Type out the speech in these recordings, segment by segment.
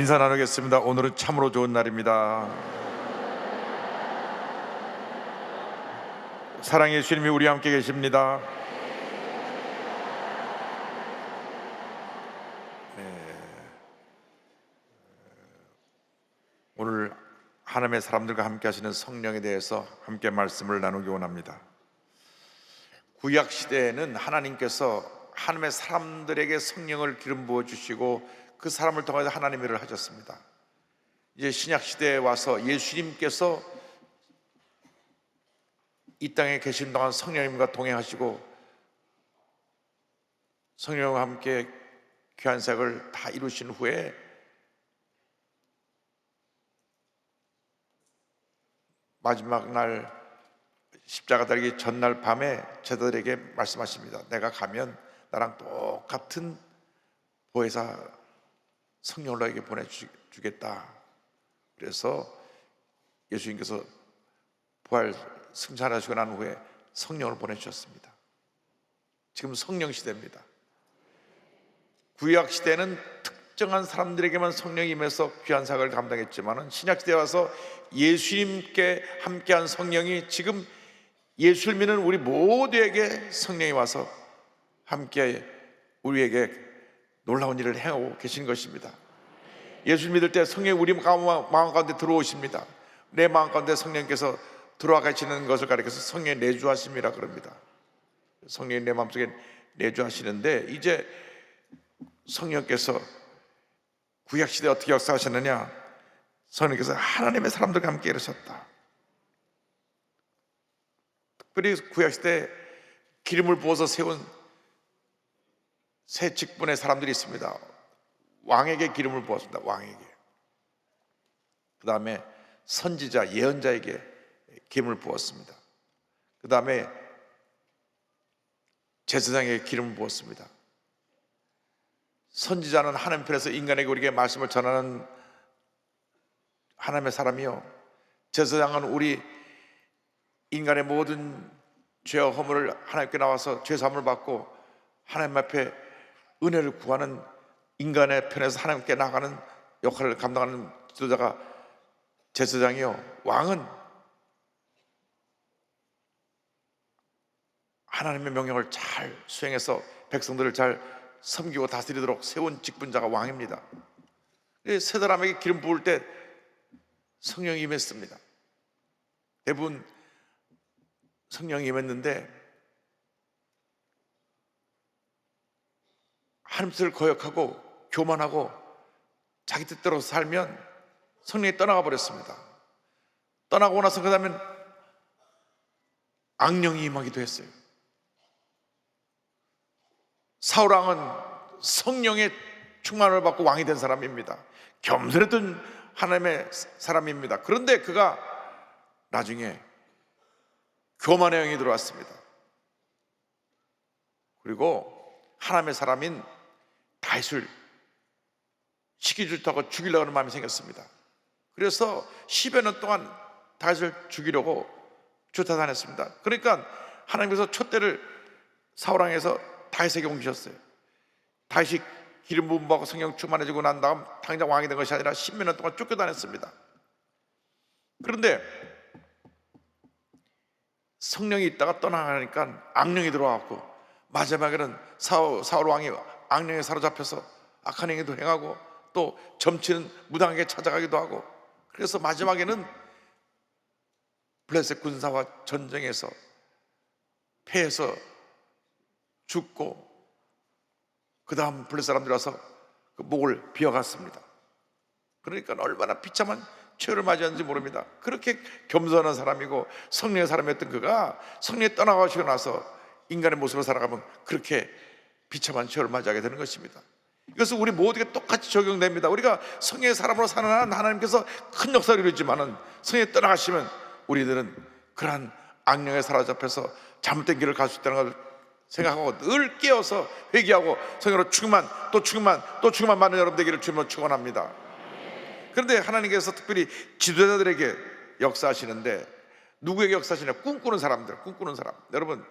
인사 나누겠습니다. 오늘은 참으로 좋은 날입니다. 사랑의 주님이 우리 함께 계십니다. 네. 오늘 하나님의 사람들과 함께 하시는 성령에 대해서 함께 말씀을 나누기 원합니다. 구약 시대에는 하나님께서 하나님의 사람들에게 성령을 기름 부어 주시고 그 사람을 통해서 하나님 일을 하셨습니다. 이제 신약 시대에 와서 예수님께서 이 땅에 계신 동안 성령님과 동행하시고 성령과 함께 귀한 색을 다 이루신 후에 마지막 날 십자가 달기 전날 밤에 제자들에게 말씀하십니다. 내가 가면 나랑 똑같은 보혜사 성령을 너에게 보내주겠다. 그래서 예수님께서 부활 승천하시고 난 후에 성령을 보내주셨습니다. 지금 성령 시대입니다. 구약 시대는 특정한 사람들에게만 성령이 임해서 귀한 사역을 감당했지만은 신약 시대에 와서 예수님께 함께한 성령이 지금 예수를 믿는 우리 모두에게 성령이 와서 함께 우리에게 놀라운 일을 행하고 계신 것입니다. 예수 믿을 때 성령이 우리 마음 가운데 들어오십니다. 내 마음 가운데 성령께서 들어와 계시는 것을 가리켜서 성령의 내주하심이라 그럽니다. 성령이 내 마음속에 내주하시는데 이제 성령께서 구약 시대 에 어떻게 역사하셨느냐? 성령께서 하나님의 사람들과 함께 이르셨다. 특별히 구약 시대 기름을 부어서 세운 새 직분의 사람들이 있습니다. 왕에게 기름을 부었습니다. 왕에게. 그 다음에 선지자, 예언자에게 기름을 부었습니다. 그 다음에 제사장에게 기름을 부었습니다. 선지자는 하나님 편에서 인간에게 우리에게 말씀을 전하는 하나님의 사람이요. 제사장은 우리 인간의 모든 죄와 허물을 하나님께 나와서 죄 사함을 받고 하나님 앞에 은혜를 구하는 인간의 편에서 하나님께 나가는 역할을 감당하는 지도자가 제사장이요. 왕은 하나님의 명령을 잘 수행해서 백성들을 잘 섬기고 다스리도록 세운 직분자가 왕입니다. 세 사람에게 기름 부을 때 성령이 임했습니다. 대부분 성령이 임했는데 하나님 뜻을 거역하고 교만하고 자기 뜻대로 살면 성령이 떠나가 버렸습니다. 떠나고 나서 그 다음에 악령이 임하기도 했어요. 사울왕은 성령의 충만을 받고 왕이 된 사람입니다. 겸손했던 하나님의 사람입니다. 그런데 그가 나중에 교만의 영이 들어왔습니다. 그리고 하나님의 사람인 다윗을 시기질투하고 죽이려고 하는 마음이 생겼습니다. 그래서 10여 년 동안 다윗을 죽이려고 주타다녔습니다. 그러니까 하나님께서 촛대를 사울왕에서 다윗에게 옮기셨어요. 다윗이 기름 부음 받고 성령 충만해지고 난 다음 당장 왕이 된 것이 아니라 10몇 년 동안 쫓겨다녔습니다. 그런데 성령이 있다가 떠나가니까 악령이 들어왔고 마지막에는 사울, 사울 왕이 악령에 사로잡혀서 악한 행위도 행하고 또 점치는 무당에게 찾아가기도 하고 그래서 마지막에는 블레셋 군사와 전쟁에서 패해서 죽고 그 다음 블레셋 사람들이 와서 그 목을 비어갔습니다. 그러니까 얼마나 비참한 최후를 맞이하는지 모릅니다. 그렇게 겸손한 사람이고 성령의 사람이었던 그가 성령에 떠나가시고 나서 인간의 모습으로 살아가면 그렇게 비참한 최후를 맞이하게 되는 것입니다. 이것은 우리 모두에게 똑같이 적용됩니다. 우리가 성의 사람으로 사는 한 하나님께서 큰 역사를 이루지만은 성에 떠나가시면 우리들은 그러한 악령에 사로잡혀서 잘못된 길을 갈 수 있다는 걸 생각하고 늘 깨어서 회개하고 성령으로 죽음만 또 죽음만 또 죽음만 많은 여러분 되기를 주님으로 축원합니다. 그런데 하나님께서 특별히 지도자들에게 역사하시는데 누구에게 역사하시냐? 꿈꾸는 사람들, 꿈꾸는 사람. 여러분,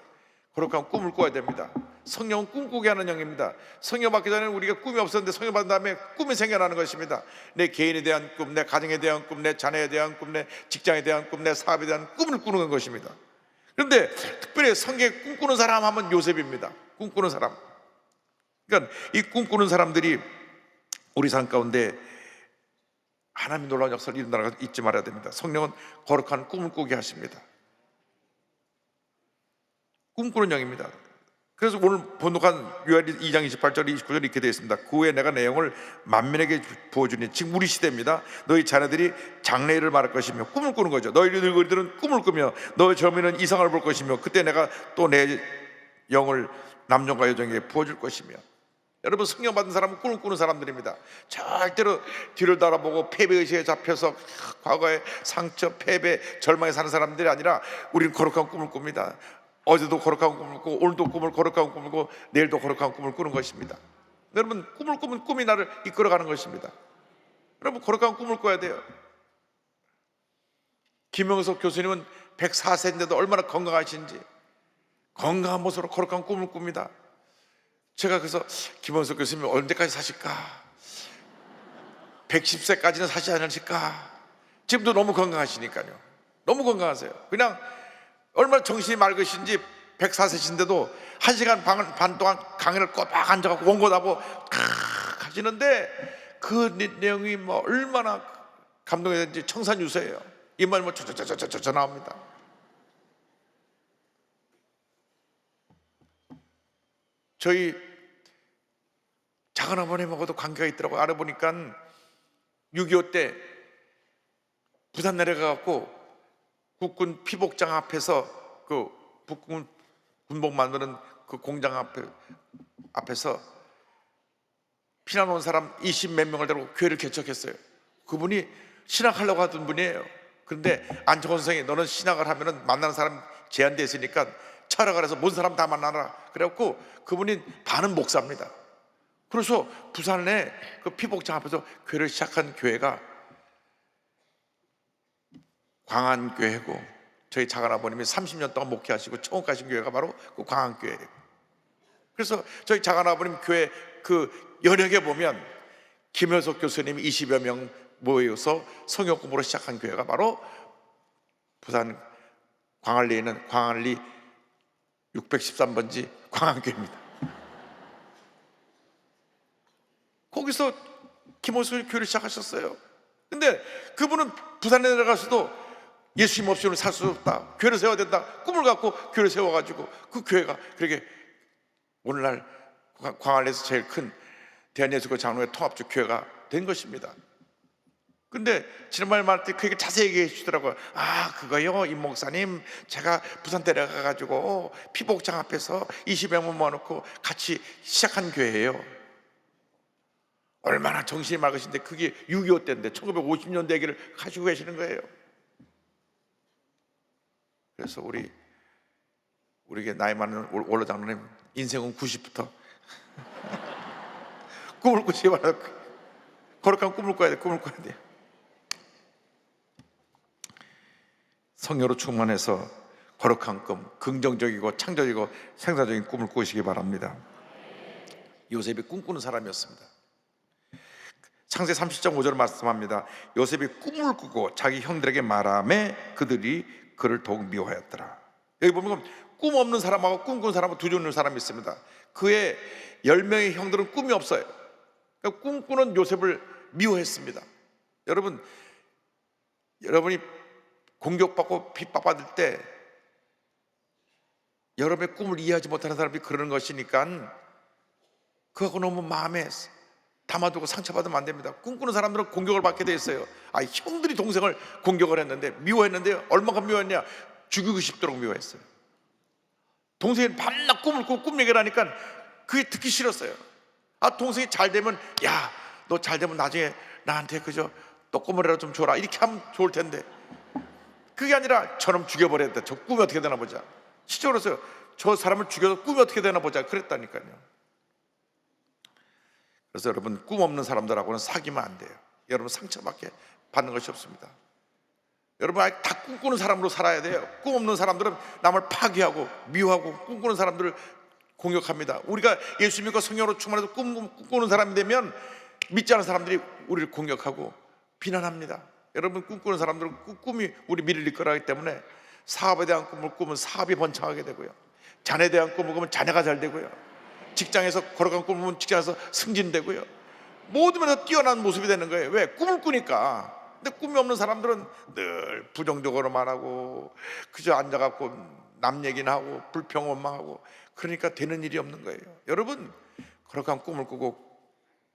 그렇게 하면 꿈을 꿔야 됩니다. 성령은 꿈꾸게 하는 영입니다. 성령 받기 전에 우리가 꿈이 없었는데 성령 받은 다음에 꿈이 생겨나는 것입니다. 내 개인에 대한 꿈, 내 가정에 대한 꿈, 내 자녀에 대한 꿈, 내 직장에 대한 꿈, 내 사업에 대한 꿈을 꾸는 것입니다. 그런데 특별히 성경에 꿈꾸는 사람 하면 요셉입니다. 꿈꾸는 사람. 그러니까 이 꿈꾸는 사람들이 우리 삶 가운데 하나님의 놀라운 역사를 이룬다는 것을 잊지 말아야 됩니다. 성령은 거룩한 꿈을 꾸게 하십니다. 꿈꾸는 영입니다. 그래서 오늘 본독한 요한이 2장 28절 29절 이렇게 되어 있습니다. 그 후에 내가 내용을 만민에게 부어주니 지금 우리 시대입니다. 너희 자녀들이 장래일을 말할 것이며 꿈을 꾸는 거죠. 너희 늙은이들은 꿈을 꾸며 너희 젊이는 이상을 볼 것이며 그때 내가 또 내 영을 남녀과 여종에게 부어줄 것이며 여러분 성령 받은 사람은 꿈을 꾸는 사람들입니다. 절대로 뒤를 돌아보고 패배 의식에 잡혀서 과거의 상처, 패배, 절망에 사는 사람들이 아니라 우리는 거룩한 꿈을 꿉니다. 어제도 거룩한 꿈을 꾸고 오늘도 꿈을 거룩한 꿈을 꾸고 내일도 거룩한 꿈을 꾸는 것입니다. 여러분 꿈을 꾸면 꿈이 나를 이끌어가는 것입니다. 여러분 거룩한 꿈을 꿔야 돼요. 김영석 교수님은 104세인데도 얼마나 건강하신지 건강한 모습으로 거룩한 꿈을 꿉니다. 제가 그래서 김원석 교수님 언제까지 사실까? 110세까지는 사지 않으실까? 지금도 너무 건강하시니까요. 너무 건강하세요. 그냥 얼마나 정신이 맑으신지 104세신데도 1시간 반, 반 동안 강의를 꼬박 앉아갖고 원고하고 칵 하시는데 그 내용이 뭐 얼마나 감동이 되는지 청산유서예요. 이말 뭐 저저저저저 나옵니다. 저희 작은 어머님하고도 관계가 있더라고요. 알아보니까 6.25 때 부산 내려가갖고 국군 피복장 앞에서 그 북군 군복 만드는 그 공장 앞에 앞에서 피난 온 사람 20 몇 명을 데리고 교회를 개척했어요. 그분이 신학하려고 하던 분이에요. 그런데 안정원 선생이 너는 신학을 하면은 만나는 사람 제한돼 있으니까 철학을 해서 모든 사람 다 만나라. 그래갖고 그분이 반은 목사입니다. 그래서 부산에 그 피복장 앞에서 교회를 시작한 교회가 광안교회고 저희 작은아버님이 30년 동안 목회하시고 처음 가신 교회가 바로 그 광안교회예요. 그래서 저희 작은아버님 교회 그 연역에 보면 김효석 교수님이 20여 명 모여서 성역 공부로 시작한 교회가 바로 부산 광안리에 있는 광안리 613번지 광안교회입니다. 거기서 김호수 교회를 시작하셨어요. 근데 그분은 부산에 내려가서도 예수님 없이는 살 수 없다. 교회를 세워야 된다. 꿈을 갖고 교회를 세워가지고 그 교회가 그렇게 오늘날 광안리에서 제일 큰 대한예수교 장로의 통합적 교회가 된 것입니다. 근데 지난번에 말할 때 그게 자세히 얘기해 주시더라고요. 아, 그거요, 임 목사님. 제가 부산 데려가가지고 피복장 앞에서 20명만 모아놓고 같이 시작한 교회예요. 얼마나 정신이 맑으신데 그게 6.25 때인데 1950년대 얘기를 가지고 계시는 거예요. 그래서 우리 우리에게 나이 많은 원로 장로님 인생은 90부터. 꿈을 꾸지 말아 거룩한 꿈을 꿔야 돼 꿈을 꿔야 돼. 성녀로 충만해서 거룩한 꿈 긍정적이고 창조적이고 생산적인 꿈을 꾸시기 바랍니다. 요셉이 꿈꾸는 사람이었습니다. 창세 30장 5절 말씀합니다. 요셉이 꿈을 꾸고 자기 형들에게 말함에 그들이 그를 더욱 미워하였더라. 여기 보면 꿈 없는 사람하고 꿈꾸는 사람하고 두 종류의 사람이 있습니다. 그의 열 명의 형들은 꿈이 없어요. 그러니까 꿈꾸는 요셉을 미워했습니다. 여러분, 여러분이 공격받고 핍박받을 때 여러분의 꿈을 이해하지 못하는 사람이 그러는 것이니까 그거 너무 마음에 담아두고 상처받으면 안 됩니다. 꿈꾸는 사람들은 공격을 받게 돼 있어요. 아, 형들이 동생을 공격을 했는데 미워했는데 얼마큼 미워했냐? 죽이고 싶도록 미워했어요. 동생이 밤낮 꿈을 꾸고 꿈 얘기를 하니까 그게 듣기 싫었어요. 아, 동생이 잘 되면 야, 너 잘 되면 나중에 나한테 그저 떡고물이라도 좀 줘라. 이렇게 하면 좋을 텐데. 그게 아니라 저놈 죽여버려야 돼. 저 꿈이 어떻게 되나 보자. 시적으로서 저 사람을 죽여서 꿈이 어떻게 되나 보자. 그랬다니까요. 그래서 여러분 꿈 없는 사람들하고는 사귀면 안 돼요. 여러분 상처밖에 받는 것이 없습니다. 여러분 다 꿈꾸는 사람으로 살아야 돼요. 꿈 없는 사람들은 남을 파괴하고 미워하고 꿈꾸는 사람들을 공격합니다. 우리가 예수 믿고 성령으로 충만해서 꿈, 꿈꾸는 사람이 되면 믿지 않은 사람들이 우리를 공격하고 비난합니다. 여러분 꿈꾸는 사람들은 꾸- 꿈이 우리 미래를 이끌어가기 때문에 사업에 대한 꿈을 꾸면 사업이 번창하게 되고요. 자녀에 대한 꿈을 꾸면 자녀가 잘 되고요. 직장에서 거룩한 꿈을 꾸면 직장에서 승진되고요. 모든 면에서 뛰어난 모습이 되는 거예요. 왜? 꿈을 꾸니까. 근데 꿈이 없는 사람들은 늘 부정적으로 말하고 그저 앉아갖고 남 얘기나 하고 불평만 하고 그러니까 되는 일이 없는 거예요. 여러분 거룩한 꿈을 꾸고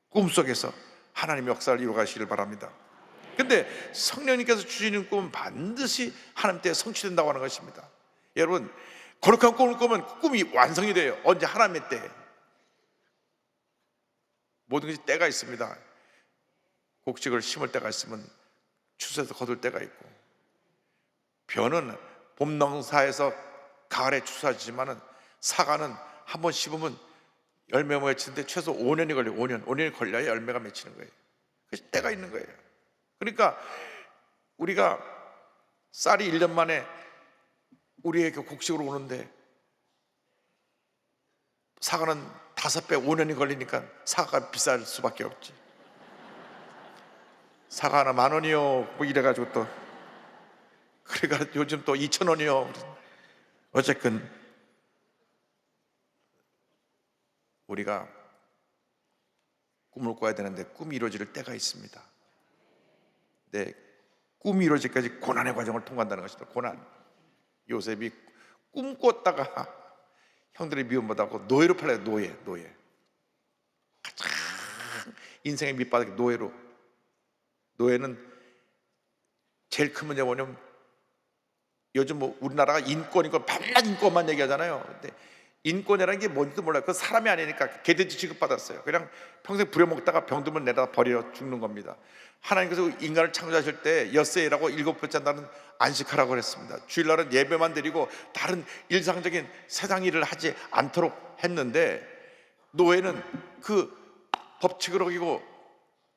꿈 속에서 하나님의 역사를 이루가시길 바랍니다. 근데 성령님께서 주시는 꿈은 반드시 하나님 때 성취된다고 하는 것입니다. 여러분 거룩한 꿈을 꾸면 그 꿈이 완성이 돼요. 언제 하나님의 때. 모든 것이 때가 있습니다. 곡식을 심을 때가 있으면 추수해서 거둘 때가 있고 벼는 봄 농사에서 가을에 추수하지만은 사과는 한번 심으면 열매 맺히는데 최소 5년이 걸려요. 5년. 5년이 걸려야 열매가 맺히는 거예요. 그래서 때가 있는 거예요. 그러니까 우리가 쌀이 1년 만에 우리에게 곡식으로 오는데 사과는 다섯 배 5년이 걸리니까 사과가 비쌀 수밖에 없지. 사과 하나 만 원이요. 뭐 이래가지고 또 그래가 요즘 또 2천 원이요. 어쨌든 우리가 꿈을 꿔야 되는데 꿈이 이루어질 때가 있습니다. 네, 꿈이 이루어지기까지 고난의 과정을 통과한다는 것이다. 고난. 요셉이 꿈 꿨다가 형들이 미움받았고 노예로 팔려요. 노예, 노예. 가장 인생의 밑바닥에 노예로. 노예는 제일 큰 문제가 뭐냐면 요즘 뭐 우리나라가 인권이고 발랄 인권만 얘기하잖아요. 근데 인권이라는 게 뭔지도 몰라요. 그 사람이 아니니까 개돼지 취급받았어요. 그냥 평생 부려먹다가 병들면 내다 버려 죽는 겁니다. 하나님께서 인간을 창조하실 때 엿새라고 일곱 번째 날은 안식하라고 그랬습니다. 주일날은 예배만 드리고 다른 일상적인 세상 일을 하지 않도록 했는데 노예는 그 법칙을 어기고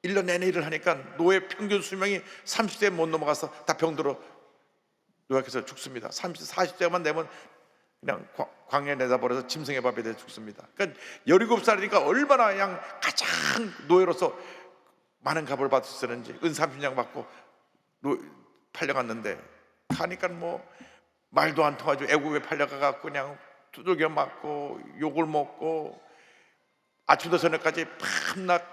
1년 내내 일을 하니까 노예 평균 수명이 30세 못 넘어가서 다 병들어 요약해서 죽습니다. 30세, 40세만 되면 그냥 광- 광야에 내다버려서 짐승의 밥에 대해 죽습니다. 그러니까 17살이니까 얼마나 그냥 가장 노예로서 많은 값을 있는지 은 30냥 받고 노- 팔려갔는데 가니까 뭐 말도 안 통하죠. 애국에 팔려가갖고 그냥 두들겨 맞고 욕을 먹고 아침부터 저녁까지 밤낮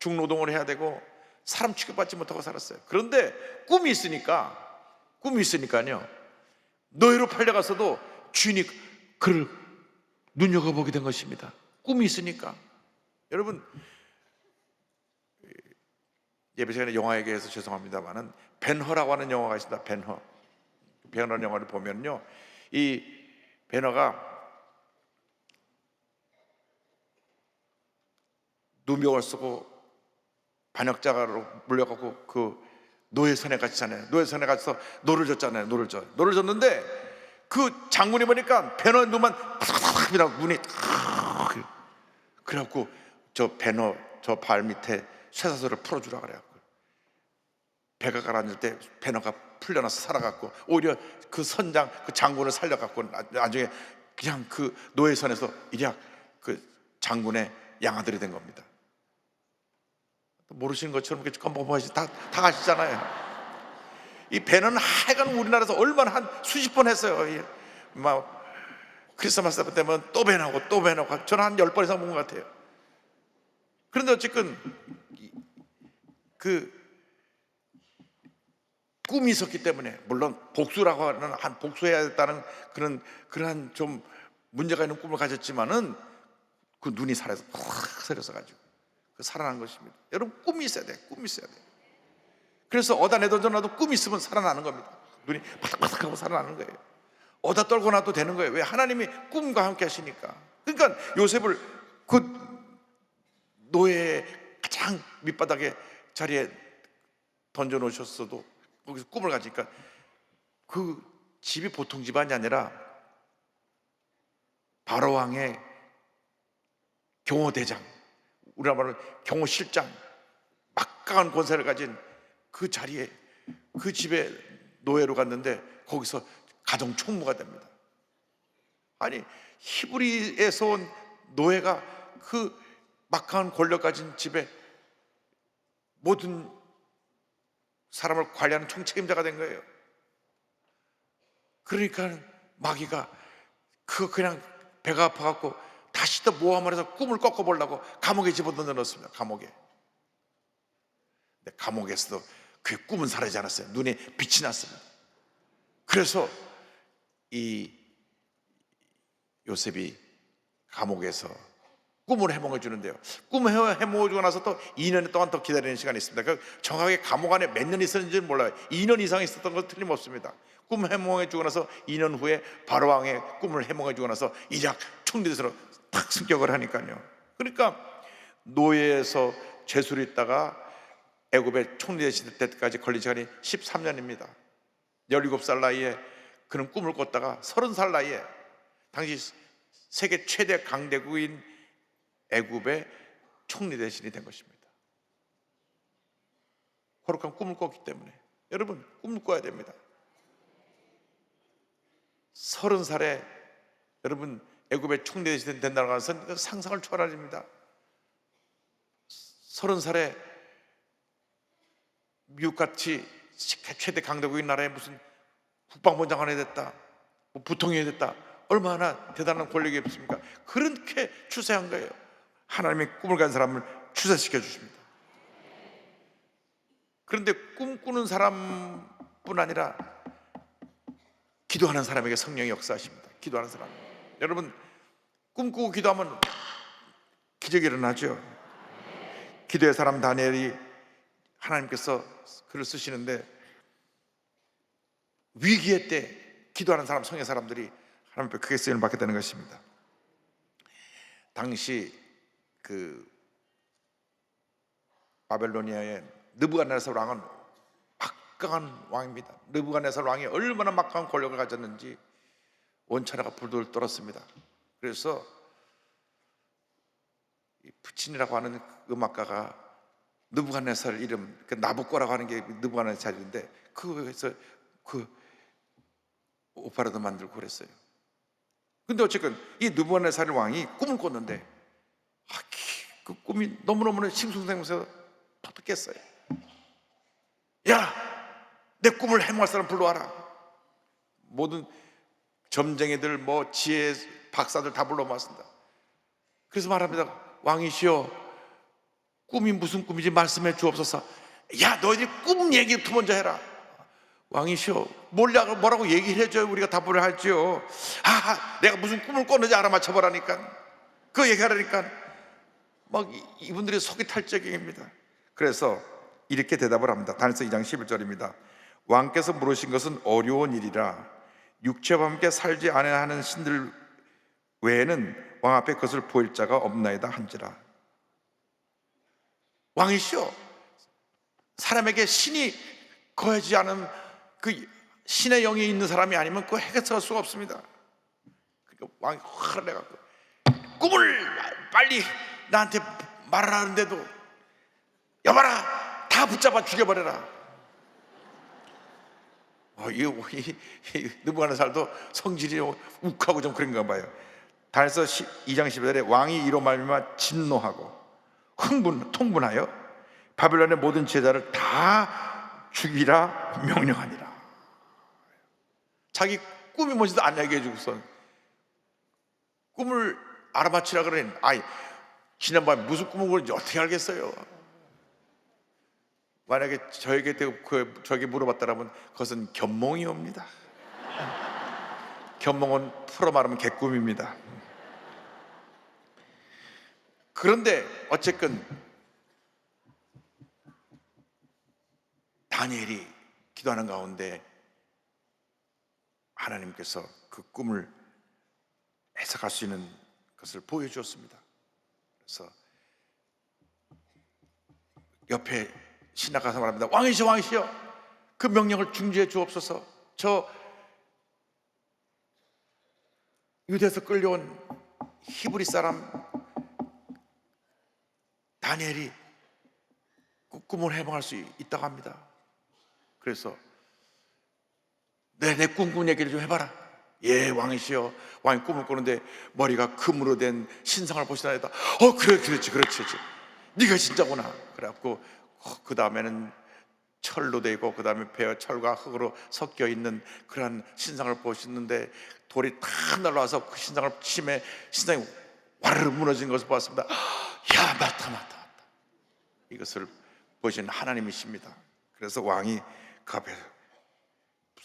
중노동을 해야 되고 사람 취급받지 못하고 살았어요. 그런데 꿈이 있으니까 꿈이 있으니까요. 노예로 팔려가서도 주인이 그를 눈여겨보게 된 것입니다. 꿈이 있으니까. 여러분 예배 시간에 영화 얘기해서 죄송합니다만은 벤허라고 하는 영화가 있습니다. 벤허. 벤허 영화를 보면요, 이 벤허가 누명을 쓰고 반역자로 물려갖고 그 노예 선에 갇히잖아요. 노예 선에 갇혀서 노를 줬잖아요. 노를 줘. 노를 줬는데 그 장군이 보니까 배너 눈만 팍팍팍 이라고 눈이 탁 그래갖고 저 배너 저 발 밑에 쇠사슬을 풀어주라 그래갖고 배가 가라앉을 때 배너가 풀려나서 살아갖고 오히려 그 선장 그 장군을 살려갖고 나- 나중에 그냥 그 노예선에서 일약 그 장군의 양아들이 된 겁니다. 모르시는 것처럼 이렇게 껌뻑껌뻑하시 다, 다 아시잖아요. 이 배는 하여간 우리나라에서 얼마나 한 수십 번 했어요. 이, 막 크리스마스 때면 또 배나고 또 배나고 저는 한 열 번 이상 본 것 같아요. 그런데 어쨌든 이- 그 꿈이 있었기 때문에 물론 복수라고 하는 한 복수해야겠다는 그런 그러한 좀 문제가 있는 꿈을 가졌지만은 그 눈이 살아서 확 새려서 가지고 그 살아난 것입니다. 여러분 꿈이 있어야 돼. 꿈이 있어야 돼. 그래서 어디다 내던져놔도 꿈이 있으면 살아나는 겁니다. 눈이 바삭바삭하고 살아나는 거예요. 어디다 떨고 놔도 되는 거예요. 왜 하나님이 꿈과 함께 하시니까. 그러니까 요셉을 그 노예의 가장 밑바닥에 자리에 던져 놓으셨어도 거기서 꿈을 가지니까 그 집이 보통 집안이 아니라 바로 왕의 경호대장, 우리나라 말로 경호실장, 막강한 권세를 가진 그 자리에 그 집에 노예로 갔는데 거기서 가정 총무가 됩니다. 아니 히브리에서 온 노예가 그 막강한 권력 가진 집에 모든 사람을 관리하는 총책임자가 된 거예요. 그러니까 마귀가 그 그냥 배가 아파갖고 다시 또 모함을 해서 꿈을 꺾어보려고 감옥에 집어넣어 넣었습니다. 감옥에. 근데 감옥에서도 그 꿈은 사라지지 않았어요. 눈에 빛이 났습니다. 그래서 이 요셉이 감옥에서 꿈을 해먹어 주는데요. 꿈을 해- 해먹어 주고 나서 또 2년 동안 더 기다리는 시간이 있습니다. 그 정확하게 감옥 안에 몇 년 있었는지는 몰라요. 2년 이상 있었던 건 틀림없습니다. 꿈 해몽해 주고 나서 2년 후에 바로 왕의 꿈을 해몽해 주고 나서 이작 총리대로 탁 승격을 하니까요. 그러니까 노예에서 죄수로 있다가 애굽의 총리 되실 때까지 걸린 시간이 13년입니다. 17살 나이에 그는 꿈을 꿨다가 30살 나이에 당시 세계 최대 강대국인 애굽의 총리 대신이 된 것입니다. 거룩한 꿈을 꿨기 때문에 여러분 꿈을 꿔야 됩니다. 서른 살에 여러분 애굽의 총리 대신이 된다는 것은 상상을 초월합니다. 서른 살에 미국같이 최대 강대국인 나라에 무슨 국방부장관이 됐다, 뭐 부통령이 됐다, 얼마나 대단한 권력이 없습니까? 그렇게 추세한 거예요. 하나님의 꿈을 간 사람을 추세시켜 주십니다. 그런데 꿈꾸는 사람뿐 아니라 기도하는 사람에게 성령이 역사하십니다. 기도하는 사람. 여러분 꿈꾸고 기도하면 기적이 일어나죠. 기도의 사람 다니엘이 하나님께서 글을 쓰시는데 위기의 때 기도하는 사람 성의 사람들이 하나님 앞에 크게 쓰임을 받게 되는 것입니다. 당시 그 바벨로니아의 느부갓네살 왕은 막강한 왕입니다. 느부갓네살 왕이 얼마나 막강한 권력을 가졌는지 원천하가 불돌 떨었습니다. 그래서 이 푸친이라고 하는 음악가가 느부갓네살 이름 그 나부꺼라고 하는 게 느부갓네살인데 그거에서 그 오페라도 만들고 그랬어요. 근데 어쨌건 이 느부갓네살 왕이 꿈을 꿨는데 아, 기- 그 꿈이 너무너무 싱숭생숭해서 팍 깼어요. 야, 내 꿈을 해몽할 사람 불러와라. 모든 점쟁이들, 뭐 지혜 박사들 다 불러모았습니다. 그래서 말합니다. 왕이시여, 꿈이 무슨 꿈인지 말씀해 주옵소서. 야, 너희들 꿈 얘기부터 먼저 해라. 왕이시여, 뭐라고, 뭐라고 얘기를 해줘야 우리가 답을 할지요. 아, 내가 무슨 꿈을 꿨는지 알아맞혀보라니까. 그 얘기하라니까. 막 이- 이분들이 속이 탈적입니다. 그래서 이렇게 대답을 합니다. 단서 2장 11절입니다. 왕께서 물으신 것은 어려운 일이라 육체와 함께 살지 않아야 하는 신들 외에는 왕 앞에 그것을 보일 자가 없나이다 한지라. 왕이시여 사람에게 신이 거하지 않은 그 신의 영이 있는 사람이 아니면 그 해결할 수가 없습니다. 그러니까 왕이 화를 내갖고 꿈을 빨리 나한테 말하는데도 여봐라 다 붙잡아 죽여버려라. 어, 이, 이, 이 느부갓네 살도 성질이 욱하고 좀 그런가 봐요. 달서 2장 11절에 왕이 이로 말미암아 진노하고 흥분 통분하여 바벨론의 모든 제자를 다 죽이라 명령하니라. 자기 꿈이 뭔지도 안 얘기해 주고선 꿈을 알아맞히라 그러니 아이 지난밤에 무슨 꿈을 꾸는지 어떻게 알겠어요? 만약에 저에게 그 저에게 물어봤다라면 그것은 견몽이 옵니다. 견몽은 풀어 말하면 개꿈입니다. 그런데 어쨌건 다니엘이 기도하는 가운데 하나님께서 그 꿈을 해석할 수 있는 것을 보여주었습니다. 그래서 옆에 신나가서 말합니다. 왕이시여 왕이시여 그 명령을 중지해 주옵소서. 저 유대에서 끌려온 히브리 사람 다니엘이 그 꿈을 해방할 수 있다고 합니다. 그래서 네, 내 꿈꾼 얘기를 좀 해봐라. 예 왕이시여. 왕이 꿈을 꾸는데 머리가 금으로 된 신상을 보시다니다. 어 그래 그렇지 그렇지 그렇지. 네가 진짜구나. 그래갖고 그 다음에는 철로 돼 있고 그 다음에 배어 철과 흙으로 섞여 있는 그러한 신상을 보시는데 돌이 다 날라와서 그 신상을 치매 신상이 와르르 무너진 것을 보았습니다. 야 맞다 맞다 이것을 보신 하나님이십니다. 그래서 왕이 그 앞에서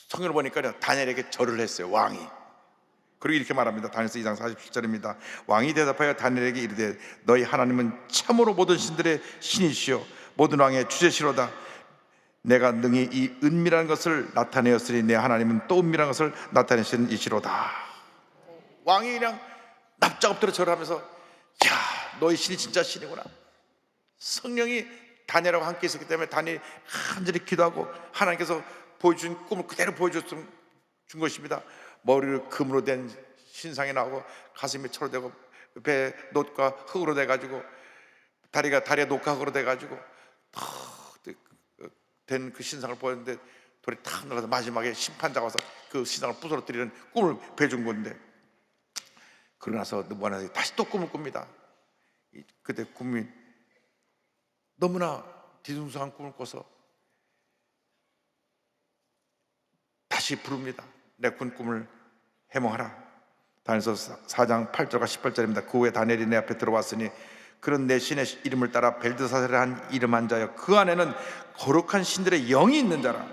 성경을 보니까 다니엘에게 절을 했어요 왕이. 그리고 이렇게 말합니다. 다니엘서 2장 47절입니다. 왕이 대답하여 다니엘에게 이르되 너희 하나님은 참으로 모든 신들의 신이시요 모든 왕의 주제시로다. 내가 능히 이 은밀한 것을 나타내었으니 내 하나님은 또 은밀한 것을 나타내시는 이시로다. 왕이 그냥 납작 엎드려 절하면서 야 너희 신이 진짜 신이구나 성령이 다니엘하고 함께 있었기 때문에 다니엘이 간절히 기도하고 하나님께서 보여준 꿈을 그대로 보여줬음 준 것입니다. 머리를 금으로 된 신상이 나오고 가슴이 철로 되고 배 놋과 흙으로 돼 가지고 다리가 다리가 녹과 흙으로 돼 가지고 된 그 신상을 보였는데 돌이 탁 날아서 마지막에 심판자가 와서 그 신상을 부서뜨리는 꿈을 배준 건데 그러고 나서 느부갓네살이 다시 또 꿈을 꿉니다. 이- 그때 꿈이 너무나 뒤숭숭한 꿈을 꿔서 다시 부릅니다. 내꾼 꿈을 해몽하라. 다니엘서 4장 8절과 18절입니다. 그 후에 다니엘이 내 앞에 들어왔으니 그런 내 신의 이름을 따라 벨드사살을 한 이름 한 자여 그 안에는 거룩한 신들의 영이 있는 자라.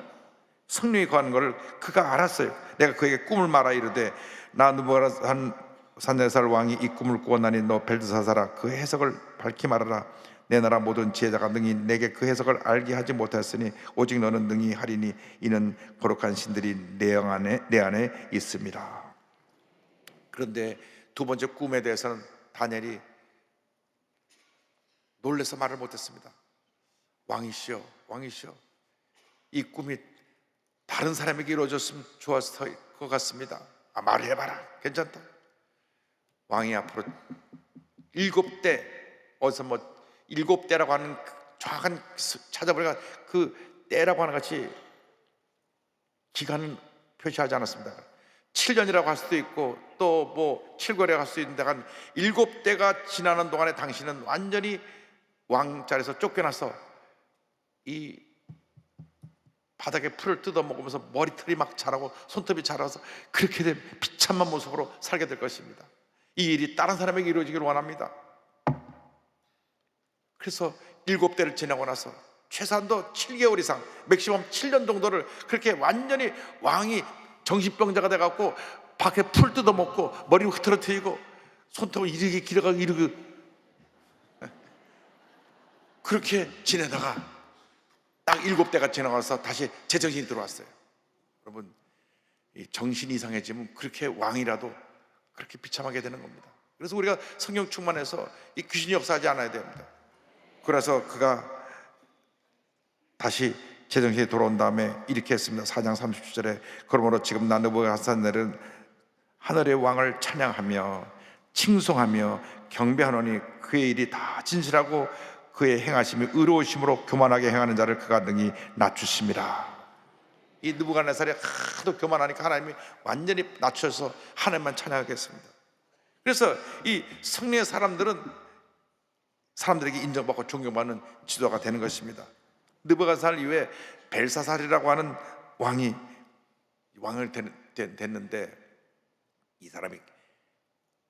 성령이 거하는 것을 그가 알았어요. 내가 그에게 꿈을 말하 이르되 나 누부갓한 산네살 왕이 이 꿈을 꾸었나니 너 벨드사살아 그 해석을 밝히 말하라. 내 나라 모든 지혜자가 능히 내게 그 해석을 알게 하지 못하였으니 오직 너는 능히 하리니 이는 거룩한 신들이 내영 안에 내 안에 있습니다. 그런데 두 번째 꿈에 대해서는 다니엘이 놀래서 말을 못했습니다. 왕이시여, 왕이시여, 이 꿈이 다른 사람에게 이루어졌으면 좋았을 것 같습니다. 아, 말을 해봐라, 괜찮다. 왕이 앞으로 일곱 대 어디서 뭐 일곱 대라고 하는 그 정확한 수- 찾아보니까 그 때라고 하는 것이 기간은 표시하지 않았습니다. 7년이라고 할 수도 있고 또 뭐 7개월이라고 할 수도 있는데 한 일곱 대가 지나는 동안에 당신은 완전히 왕자리에서 쫓겨나서 이 바닥에 풀을 뜯어 먹으면서 머리털이 막 자라고 손톱이 자라서 그렇게 된 비참한 모습으로 살게 될 것입니다. 이 일이 다른 사람에게 이루어지기를 원합니다. 그래서 일곱 대를 지나고 나서 최소한도 7개월 이상, 맥시멈 7년 정도를 그렇게 완전히 왕이 정신병자가 돼갖고 밖에 풀 뜯어 먹고 머리 흐트러뜨리고 손톱을 이렇게 길어가고 이렇게 그렇게 지내다가 딱 일곱 대가 지나가서 다시 제정신이 들어왔어요. 여러분, 이 정신이 이상해지면 그렇게 왕이라도 그렇게 비참하게 되는 겁니다. 그래서 우리가 성령 충만해서 이 귀신이 역사하지 않아야 됩니다. 그래서 그가 다시 제정신이 돌아온 다음에 이렇게 했습니다. 4장 30절에 그러므로 지금 나 느부갓네살은 하늘의 왕을 찬양하며 칭송하며 경배하노니 그의 일이 다 진실하고 그의 행하심이 의로우심으로 교만하게 행하는 자를 그가 능히 낮추십니다. 이 느부갓네살이 하도 교만하니까 하나님이 완전히 낮춰서 하나님만 찬양하겠습니다. 그래서 이 성령의 사람들은 사람들에게 인정받고 존경받는 지도가 되는 것입니다. 느부갓살 이후에 벨사살이라고 하는 왕이 왕을 됐는데 이 사람이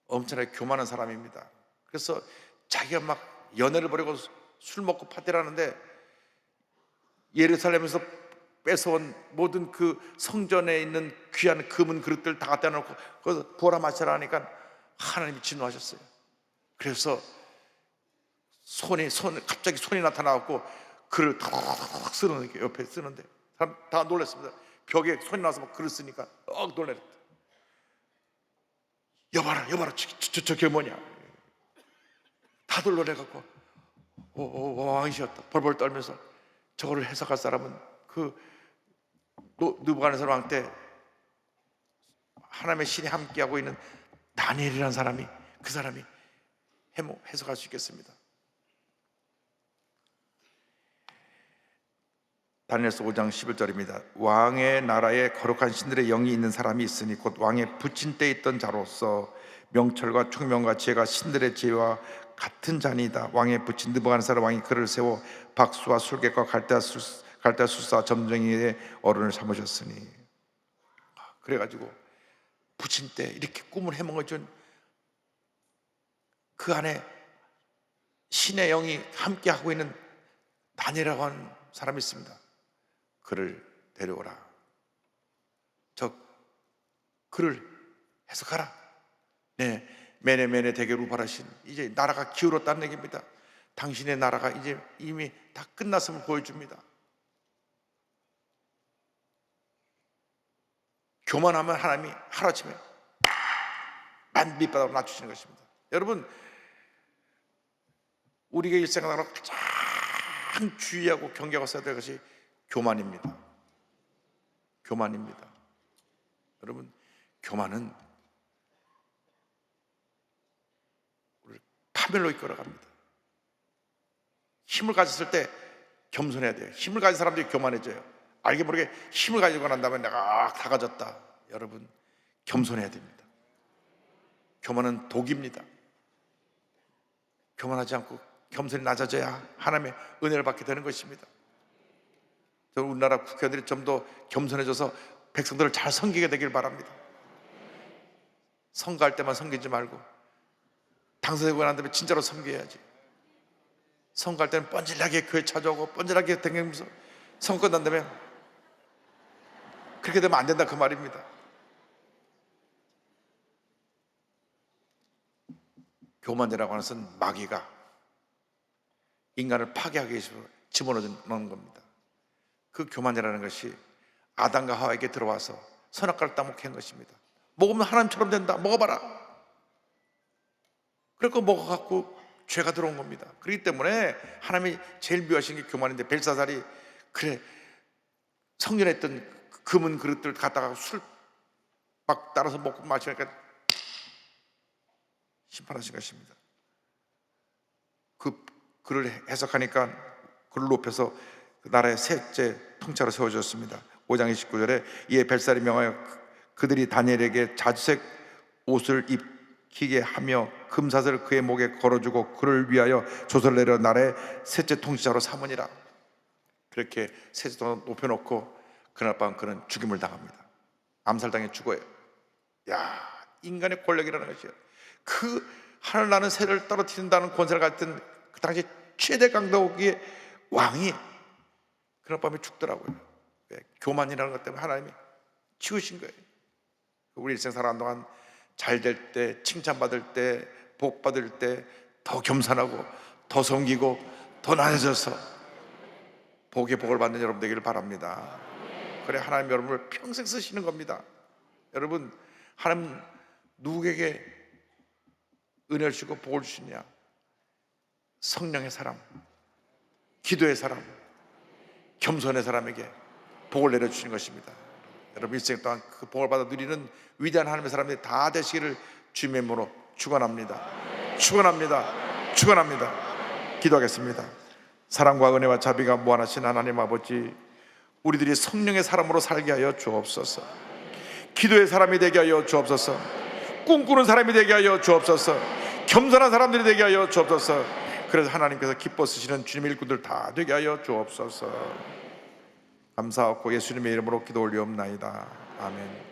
엄청나게 교만한 사람입니다. 그래서 자기가 막 연애를 벌이고 술 먹고 파티를 하는데 예루살렘에서 뺏어온 모든 그 성전에 있는 귀한 금은 그릇들 다 갖다 놓고 거기서 부어라 마셔라 하니까 하나님이 진노하셨어요. 그래서 손이 손 갑자기 손이 나타나갖고 그를 탁 쓰는 게 옆에 쓰는데 사람 다 놀랐습니다. 벽에 손이 나서 막 그릇 쓰니까 억 놀랬다. 여봐라 여봐라 저, 저, 저게 뭐냐 다들 놀래갖고 오, 오, 왕이셨다 벌벌 떨면서 저거를 해석할 사람은 그 느부갓네살 왕 때 하나님의 신이 함께하고 있는 다니엘이라는 사람이 그 사람이 해석할 수 있겠습니다. 다니엘서 5장 11절입니다. 왕의 나라에 거룩한 신들의 영이 있는 사람이 있으니 곧 왕의 붙인 때 있던 자로서 명철과 총명과 지혜가 신들의 지혜와 같은 자니이다. 왕의 붙인 느부갓네살 왕이 그를 세워 박수와 술객과 갈대아 술사 점쟁이의 어른을 삼으셨으니 그래가지고 붙인 때 이렇게 꿈을 해먹어준 그 안에 신의 영이 함께 하고 있는 다니라고 하는 사람이 있습니다. 그를 데려오라. 저 그를 해석하라. 네, 메네 메네 대결을 바라신 이제 나라가 기울었다는 얘기입니다. 당신의 나라가 이제 이미 다 끝났음을 보여줍니다. 교만하면 하나님이 하루아침에 만 밑바닥으로 낮추시는 것입니다. 여러분 우리가 일생활로 가장 주의하고 경계하고 써야 될 것이 교만입니다. 교만입니다. 여러분 교만은 우리를 파멸로 이끌어갑니다. 힘을 가졌을 때 겸손해야 돼요. 힘을 가진 사람들이 교만해져요. 알게 모르게 힘을 가지고 난다면 내가 아, 다 가졌다. 여러분 겸손해야 됩니다. 교만은 독입니다. 교만하지 않고 겸손히 낮아져야 하나님의 은혜를 받게 되는 것입니다. 저는 우리나라 국회의원들이 좀 더 겸손해져서 백성들을 잘 섬기게 되길 바랍니다. 선거할 때만 섬기지 말고 당선되고 난 다음에 진짜로 섬겨야지. 선거할 때는 뻔질하게 교회 찾아오고 뻔질하게 댕기면서 선거 끝난 다음에 그렇게 되면 안 된다 그 말입니다. 교만이라고 하는 것은 마귀가 인간을 파괴하기 위해서 집어넣는 겁니다. 그 교만이라는 것이 아담과 하와에게 들어와서 선악과를 따먹게 한 것입니다. 먹으면 하나님처럼 된다. 먹어봐라. 그래서 먹어갖고 죄가 들어온 겁니다. 그렇기 때문에 하나님이 제일 미워하시는 게 교만인데 벨사살이 그래 성전했던 금은 그릇들 갖다가 술 막 따라서 먹고 마시니까 심판하신 것입니다. 그 글을 해석하니까 글을 높여서 그 나라의 셋째 통치로 세워졌습니다. 5장 29절에 이에 벨살이 명하여 그들이 다니엘에게 자주색 옷을 입히게 하며 금사슬을 그의 목에 걸어주고 그를 위하여 조서를 내려 나라의 셋째 통치자로 삼으니라. 그렇게 셋째 통 높여놓고 그날 밤 그는 죽임을 당합니다. 암살당해 죽어요. 야 인간의 권력이라는 것이요. 그 하늘 나는 새를 떨어뜨린다는 권세를 가졌던 그 당시 최대 강도기의 왕이 그날 밤에 죽더라고요. 왜? 교만이라는 것 때문에 하나님이 치우신 거예요. 우리 일생 살아가는 동안 잘 될 때, 칭찬받을 때, 복 받을 때 더 겸손하고 더 섬기고 더 나아져서 복의 복을 받는 여러분 되기를 바랍니다. 그래 하나님 여러분을 평생 쓰시는 겁니다. 여러분 하나님 누구에게 은혜를 주고 복을 주시냐? 성령의 사람, 기도의 사람, 겸손의 사람에게 복을 내려주시는 것입니다. 여러분 일생 동안 그 복을 받아 누리는 위대한 하나님의 사람들이 다 되시기를 주님의 이름으로 축원합니다. 축원합니다. 축원합니다. 기도하겠습니다. 사랑과 은혜와 자비가 무한하신 하나님 아버지, 우리들이 성령의 사람으로 살게 하여 주옵소서. 기도의 사람이 되게 하여 주옵소서. 꿈꾸는 사람이 되게 하여 주옵소서. 겸손한 사람들이 되게 하여 주옵소서. 그래서 하나님께서 기뻐 쓰시는 주님의 일꾼들 다 되게 하여 주옵소서. 감사하고 예수님의 이름으로 기도 올리옵나이다. 아멘.